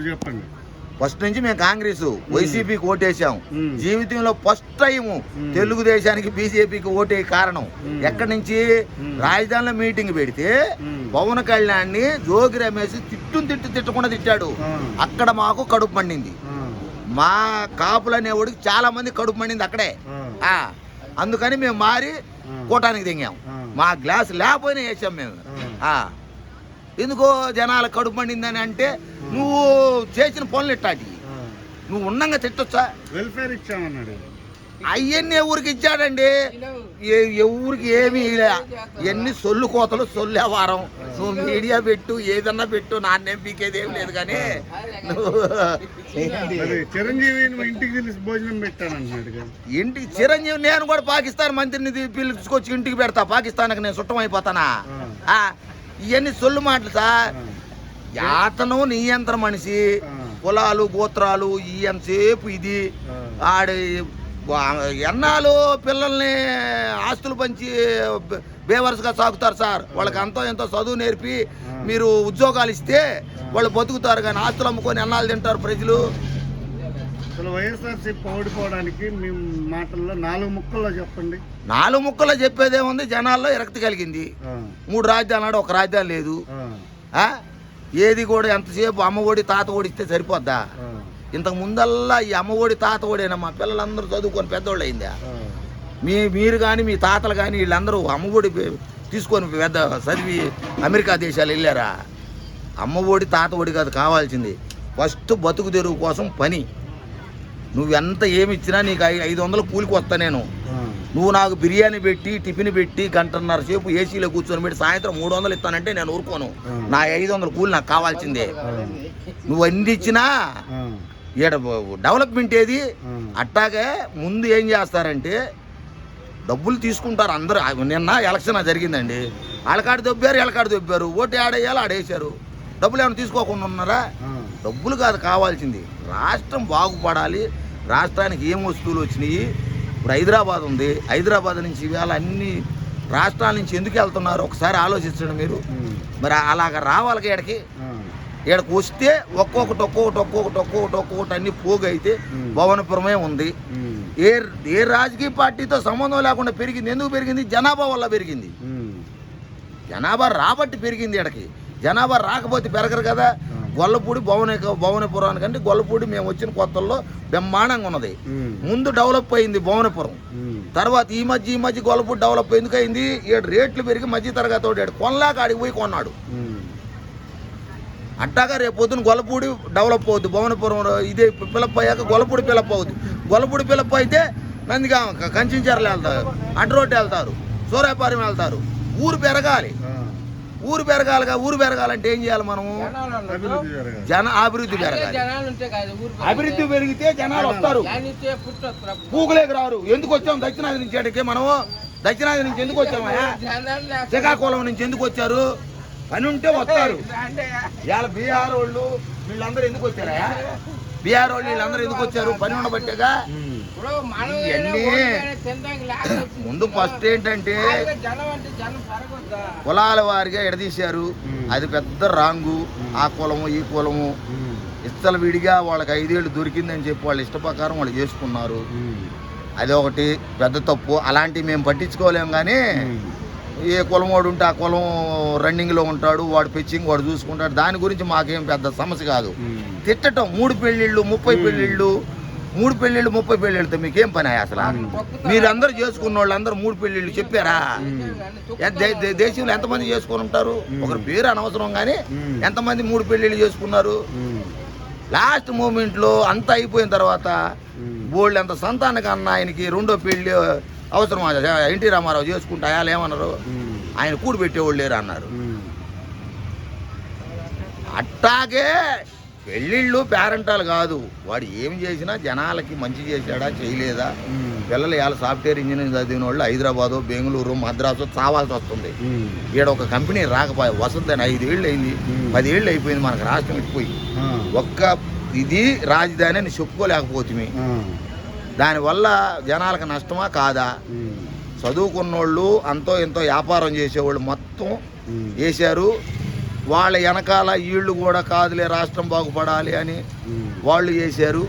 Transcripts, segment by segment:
ఇప్పుడు చెప్పండి ఫస్ట్ నుంచి మేము కాంగ్రెస్ వైసీపీకి ఓటేసాం. జీవితంలో ఫస్ట్ టైం. తెలుగుదేశానికి బీజేపీకి ఓటే కారణం. ఎక్కడి నుంచి. రాజధానిలో మీటింగ్ పెడితే. పవన్ కళ్యాణ్ని జోగి రమేష్ తిట్టు తిట్టు తిట్టకుండా తిట్టాడు. అక్కడ మాకు కడుపు మండింది మా కాపులు అనేవాడికి చాలా మంది కడుపు మండింది అక్కడే అందుకని మేము మారి. కూటానికి దిగాం. మా గ్లాస్ లేకపోయినా వేసాం మేము ఆ. ఎందుకో జనాల కడుపు మండిందని అంటే నువ్వు చేసిన పనులు ఇట్టాటి. నువ్వు ఉండంగా తిట్టొచ్చా? వెల్ఫేర్ ఇచ్చామన్నాడు. అవన్నీ ఎవరికి ఇచ్చాడండి? ఏ- ఎవరికి ఏమీ ఎన్ని సొల్లు కోతలు సొల్లు వారం. నువ్వు మీడియా పెట్టు ఏదన్నా పెట్టు నాన్నేం పీకేది ఏం లేదు కానీ చిరంజీవి ఇంటికి భోజనం పెట్టానంటున్నాడు కదా. ఇంటికి చిరంజీవి నేను కూడా పాకిస్తాన్ మంత్రిని పిలుచుకొచ్చి ఇంటికి పెడతా పాకిస్తాన్కి నేను చుట్టం అయిపోతానా? ఇవన్నీ సొల్లు మాటలు సార్. యాతను నియంత్రణ మనిషి. కులాలు గోత్రాలు ఈ ఎంతసేపు ఇది. ఆడి ఎన్నాళ్ళు పిల్లల్ని ఆస్తులు పంచి బేవరసుగా సాగుతారు సార్. వాళ్ళకి అంతో ఎంతో చదువు నేర్పి మీరు ఉద్యోగాలు ఇస్తే వాళ్ళు బతుకుతారు కానీ ఆస్తులు అమ్ముకొని ఎన్నాళ్ళు తింటారు ప్రజలు? అసలు వైఎస్ఆర్సీపీ ఓడిపోవడానికి మీ మాటల్లో నాలుగు ముక్కల్లో చెప్పండి. నాలుగు ముక్కలో చెప్పేదేముంది? జనాల్లో విరక్తి కలిగింది. మూడు రాజధానులు ఆడ ఒక రాజధాని లేదు? ఏది కూడా ఎంతసేపు అమ్మ ఒడి తాత ఒడి ఇస్తే సరిపోద్దా? ఇంతకు ముందల్లా ఈ అమ్మ ఒడి తాత ఒడేనా మా పిల్లలందరూ చదువుకొని పెద్దోళ్ళు అయిందా? మీ మీరు కానీ మీ తాతలు కానీ వీళ్ళందరూ అమ్మఒడి పె- తీసుకొని పెద్ద చదివి అమెరికా దేశాలు వెళ్ళారా? అమ్మఒడి తాత ఒడి కాదు కావాల్సింది. ఫస్ట్ బతుకు తెరువు కోసం పని. నువ్వు ఎంత ఏమి ఇచ్చినా నీకు ఐదు వందలు కూలికి వస్తా నేను. నువ్వు నాకు బిర్యానీ పెట్టి టిఫిన్ పెట్టి గంటన్నర సేపు ఏసీలో కూర్చొని పెట్టి సాయంత్రం మూడు వందలు ఇస్తానంటే నేను ఊరుకోను. నా ఐదు వందల కూలి నాకు కావాల్సిందే. నువ్వు అన్ని ఇచ్చినా ఈడ డెవలప్మెంట్ ఏది? అట్టాగే ముందు ఏం చేస్తారంటే డబ్బులు తీసుకుంటారు అందరూ. నిన్న ఎలక్షన్ జరిగిందండి. వాళ్ళకాడ దొబ్బారు వీళ్ళకాడ దొబ్బారు. ఓటు ఆడేయాలి ఆడేశారు. డబ్బులు ఏమైనా తీసుకోకుండా ఉన్నారా? డబ్బులు కాదు కావాల్సింది. రాష్ట్రం బాగుపడాలి. రాష్ట్రానికి ఏం వస్తువులు వచ్చినాయి? ఇప్పుడు హైదరాబాద్ ఉంది. హైదరాబాద్ నుంచి ఇవాళ అన్ని రాష్ట్రాల నుంచి ఎందుకు వెళ్తున్నారు? ఒకసారి ఆలోచించండి మీరు. మరి అలాగ రావాలి ఆ, ఈడకి వస్తే ఒక్కొక్కటి ఒక్కొక్కటి ఒక్కొక్కటి ఒక్కొక్కటి ఒక్కొక్కటి అన్ని పోగైతే. భవనపురమే ఉంది. ఏ ఏ రాజకీయ పార్టీతో సంబంధం లేకుండా పెరిగింది? ఎందుకు పెరిగింది? జనాభా వల్ల పెరిగింది. జనాభా రాబట్టి పెరిగింది ఈడకి. జనాభా రాకపోతే పెరగరు కదా. గొల్లపూడి భవన భవనపురానికంటే గొల్లపూడి మేము వచ్చిన కొత్తల్లో బ్రహ్మాండంగా ఉన్నది. ముందు డెవలప్ అయింది భువనపురం. తర్వాత ఈ మధ్య ఈ మధ్య గొల్లపూడి డెవలప్ ఎందుకు అయింది? ఈడ రేట్లు పెరిగి మధ్య తరగతి వాడు కొనలేక ఆడికి పోయి కొన్నాడు. అట్టాగా రేపు పొద్దున గొల్లపూడి డెవలప్ అవుద్ది భువనపురం ఇదే పిలప్ అయ్యాక గొల్లపూడి పిలప్ అవుద్ది. గొల్లపూడి పిలప్ అయితే నందిగా కంచించర్లు వెళ్తారు అడ్డ రోడ్డు వెళ్తారు సూర్యాపారం వెళ్తారు ఊరు పెరగాలి. ఊరు పెరగాలిగా ఊరు పెరగాలంటే ఏం చేయాలి మనము జన అభివృద్ధి పెరగాలి. జనాలు ఉంటే కాదు ఊరు అభివృద్ధి పెరిగితే జనాలు వస్తారు. పూకులేకి రారు. ఎందుకు వచ్చాం? దక్షిణాది నుంచి అడిగితే మనము? దక్షిణాది నుంచి ఎందుకు లేక- శ్రీకాకుళం నుంచి ఎందుకు వచ్చారు? పని ఉంటే వస్తారు. అంటే ఇవాళ బీహార్ వాళ్ళు వీళ్ళందరూ ఎందుకు వచ్చారా బీహార్ వాళ్ళు వీళ్ళందరూ ఎందుకు వచ్చారు? పని ఉండబట్టేగా. ముందు ఫస్ట్ ఏంటంటే కులాల వారిగా ఎడదీశారు. అది పెద్ద రాంగు. ఆ కులము ఈ కులము. ఇస్తల విడిగా వాళ్ళకి ఐదేళ్ళు దొరికిందని చెప్పి వాళ్ళ ఇష్ట ప్రకారం వాళ్ళు చేసుకున్నారు. అది ఒకటి పెద్ద తప్పు. అలాంటివి మేము పట్టించుకోలేము కానీ ఏ కులం వాడు ఉంటే ఆ కులం రన్నింగ్లో ఉంటాడు. వాడు పిచ్చింగ్ వాడు చూసుకుంటాడు. దాని గురించి మాకేం పెద్ద సమస్య కాదు. ఉమ్, తిట్టటం. మూడు పెళ్ళిళ్ళు ముప్పై పెళ్ళిళ్ళు. మూడు పెళ్ళిళ్ళు ముప్పై పెళ్ళిళ్ళతో మీకేం పని అసలు? మీరందరూ చేసుకున్న వాళ్ళందరూ మూడు పెళ్ళిళ్ళు చెప్పారా? దేశంలో ఎంతమంది చేసుకొని ఉంటారు? ఒకరి పేరు అనవసరం కానీ ఎంతమంది మూడు పెళ్ళిళ్ళు చేసుకున్నారు? లాస్ట్ మూమెంట్లో అంతా అయిపోయిన తర్వాత బోల్డ్ అంత సంతానక అన్న ఆయనకి రెండో పెళ్ళి అవసరం ఎన్టీ రామారావు చేసుకుంటే అయాలు ఏమన్నారు? ఆయన కూడి పెట్టేవాళ్ళు లేరు అన్నారు అట్టాగే పెళ్ళిళ్ళు పేరెంటాలు కాదు. వాడు ఏం చేసినా జనాలకి మంచి చేశాడా చేయలేదా? పిల్లలు ఇవాళ సాఫ్ట్వేర్ ఇంజనీరింగ్ చదివిన వాళ్ళు హైదరాబాదు బెంగళూరు మద్రాసు చావాల్సి వస్తుంది. ఈడ ఒక కంపెనీ రాకపోయే వసంతని ఐదేళ్ళు అయింది. పదేళ్ళు అయిపోయింది మనకు రాష్ట్రం ఇచ్చిపోయి ఒక్క ఇది రాజధాని అని చెప్పుకోలేకపోతుంది దానివల్ల జనాలకు నష్టమా కాదా? చదువుకున్నోళ్ళు అంతో ఎంతో వ్యాపారం చేసేవాళ్ళు మొత్తం వేశారు. వాళ్ళ వెనకాల వీళ్ళు కూడా కాదులే రాష్ట్రం బాగుపడాలి అని వాళ్ళు చేశారు.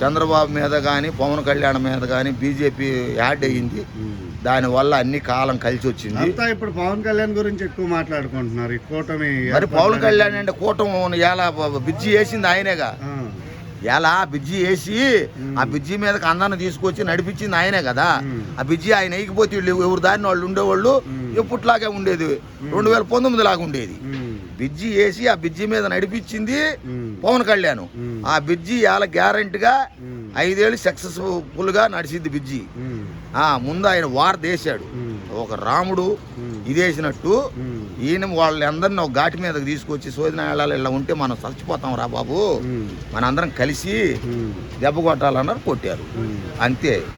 చంద్రబాబు మీద కానీ పవన్ కళ్యాణ్ మీద కానీ బీజేపీ యాడ్ అయ్యింది. దానివల్ల అన్ని కాలం కలిసి వచ్చింది. అంతా ఇప్పుడు పవన్ కళ్యాణ్ గురించి ఎక్కువ మాట్లాడుకుంటున్నారు ఈ కూటమి మరి పవన్ కళ్యాణ్ అంటే కూటమి ఎలా బిజ్జి వేసింది ఆయనేగా. ఎలా బిజ్జి వేసి ఆ బిజ్జి మీదకి అందరిని తీసుకొచ్చి నడిపించింది ఆయనే కదా. ఆ బిజ్జి ఆయన వేయకపోతే వీళ్ళు ఎవరు దారిని వాళ్ళు ఉండేవాళ్ళు. ఎప్పట్లాగే ఉండేది. రెండు వేల పంతొమ్మిది లాగా ఉండేది. బిజ్జి వేసి ఆ బిజ్జి మీద నడిపించింది పవన్ కళ్యాణ్. ఆ బిజ్జి ఇలా గ్యారంటీగా ఐదేళ్ళు సక్సెస్ఫుల్గా నడిచింది బిజ్జి ఆ ముందు ఆయన వార్ దేశాడు. ఉమ్, ఒక రాముడు ఇదేసినట్టు ఈయన వాళ్ళందరినీ ఒక ఘాటి మీదకి తీసుకొచ్చి శోధన వెళ్ళాలి ఇలా ఉంటే మనం చచ్చిపోతాం రా బాబు. మనందరం కలిసి దెబ్బ కొట్టాలన్నారు కొట్టారు. అంతే.